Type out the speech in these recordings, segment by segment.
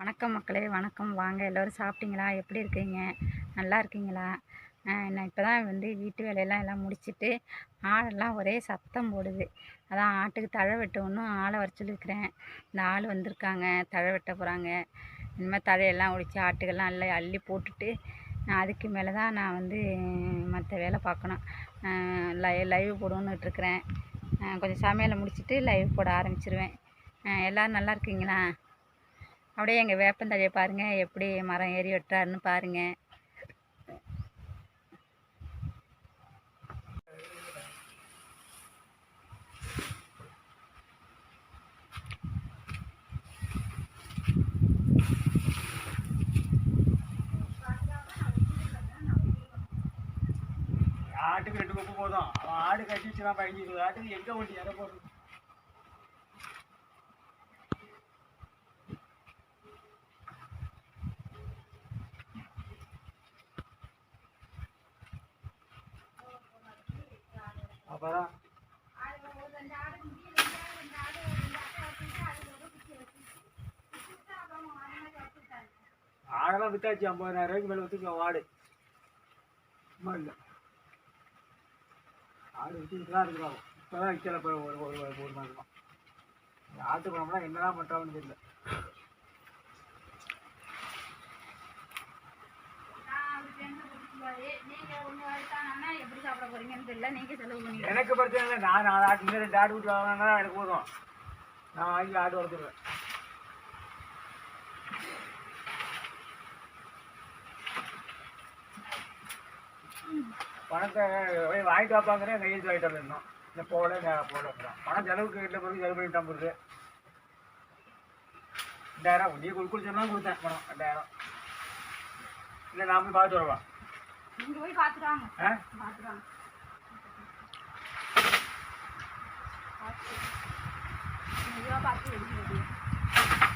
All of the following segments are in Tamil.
வணக்கம் மக்களே வணக்கம். வாங்க எல்லோரும் சாப்பிட்டீங்களா? எப்படி இருக்கீங்க? நல்லா இருக்கீங்களா? நான் இப்போ தான் வந்து வீட்டு வேலையெல்லாம் எல்லாம் முடிச்சிட்டு ஆடெல்லாம் ஒரே சத்தம் போடுது. அதான் ஆட்டுக்கு தழை வெட்டணும்னு ஆளை வர சொல்லியிருக்கிறேன். இந்த ஆள் வந்திருக்காங்க தழை வெட்ட போகிறாங்க இனிமேல் தழையெல்லாம் ஒழிச்சு ஆட்டுக்கெல்லாம் எல்லாம் அள்ளி போட்டுட்டு நான் அதுக்கு மேலே தான் நான் வந்து மற்ற வேலை பார்க்கணும். லை லைவ் போடணுன்னுட்டு இருக்கிறேன் கொஞ்சம் சமையலை முடிச்சிட்டு லைவ் போட ஆரம்பிச்சிருவேன். எல்லோரும் நல்லா இருக்கீங்களா? அப்படியே எங்கள் வேப்பந்தழையை பாருங்கள் எப்படி மரம் ஏறி வெட்டுறாருன்னு பாருங்கள் ஆட்டுக்கு ரெண்டு கொப்பு போதும். ஆடு கட்டிச்சுனா வச்சுனா ஆட்டுக்கு எங்கே ஒன்று இற போடுறது? அப்பதான் ஆடெல்லாம் வித்தாச்சு ஐம்பதாயிரம் ரூபாய்க்கு மேலே வித்துக்கலாம் ஆடு சும்மா இல்லை. ஆடு வித்துக்கிட்டு தான் இருக்கிறோம். இப்போ தான் விற்கல இப்போ ஒரு ஒரு ஒரு மூணு ஆட்டு பழம்னா என்னதான் பண்ணுறாங்கன்னு தெரியல எப்படி சாப்பிட போறீங்கன்னு தெரியல நீங்கள் செலவு பண்ணி எனக்கு பிரச்சனை இல்லை. நான் நாலு ஆட்டு இன்னும் ரெண்டு ஆடு விட்டு வாங்கினா எனக்கு போதும். நான் வாங்கி ஆடு வளர்த்துருவேன். பணத்தை போய் வாங்கிட்டு வாப்பாங்கிறேன். கையெழுத்து வாங்கிட்டு வந்துருந்தோம். இந்த போல நேரம் போல பணம் செலவுக்கு கிட்ட பிறகு செலவு பண்ணிட்டு போகுது. ரெண்டாயிரம் நீ கொடுக்க சொன்னாலும் கொடுத்தேன். பணம் ரெண்டாயிரம். இல்லை நான் போய் பார்த்து வருவேன் நீங்கள் போய் பார்த்துட்டு வாங்க ஆ பார்த்துட்டு வாங்க மெதுவாக பார்த்து எடுக்கிறது ஆ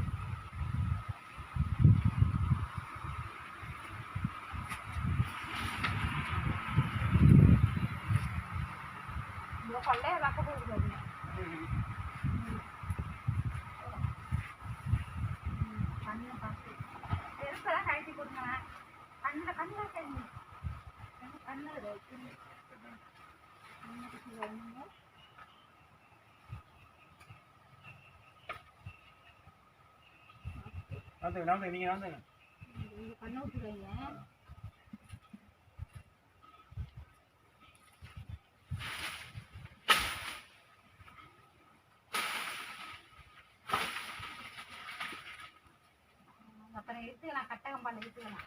இந்த கொள்ளைய பார்க்க போகுது பெருசெல்லாம் கழட்டி கொடுங்க கண்ணில் கண்ணில் கண்ணு கண்ணில் வைக்கணும் வந்து வந்து நீங்கள் வந்துங்க கண்ணை விட்டுருங்க 把那个给拿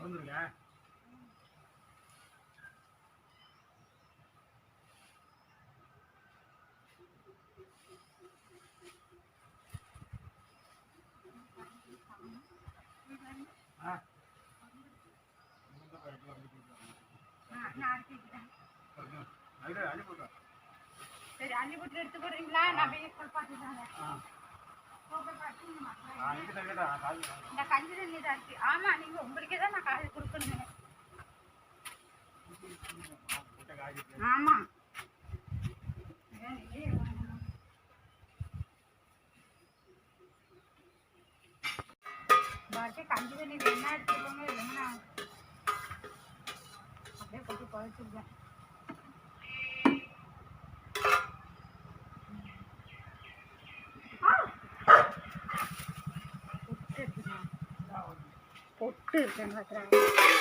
Mọi người nè. போட்டு பாத்தீங்கன்னா ஆ இங்கே தங்கிட்டா கால் இந்த கஞ்சி தண்ணி தான் இருக்கு ஆமா நீங்க உங்களுக்கே தான் நான் காய் கொடுக்கணுங்க போட்ட காய்ச்சி ஆமா. பாட்டி கஞ்சி தண்ணி வேணா எடுத்துக்கோங்க இல்லைன்னா நான் அப்படியே கொட்டி குழச்சிருக்கேன் பொட்டு இருக்குங்க பொட்டு இருக்குங்க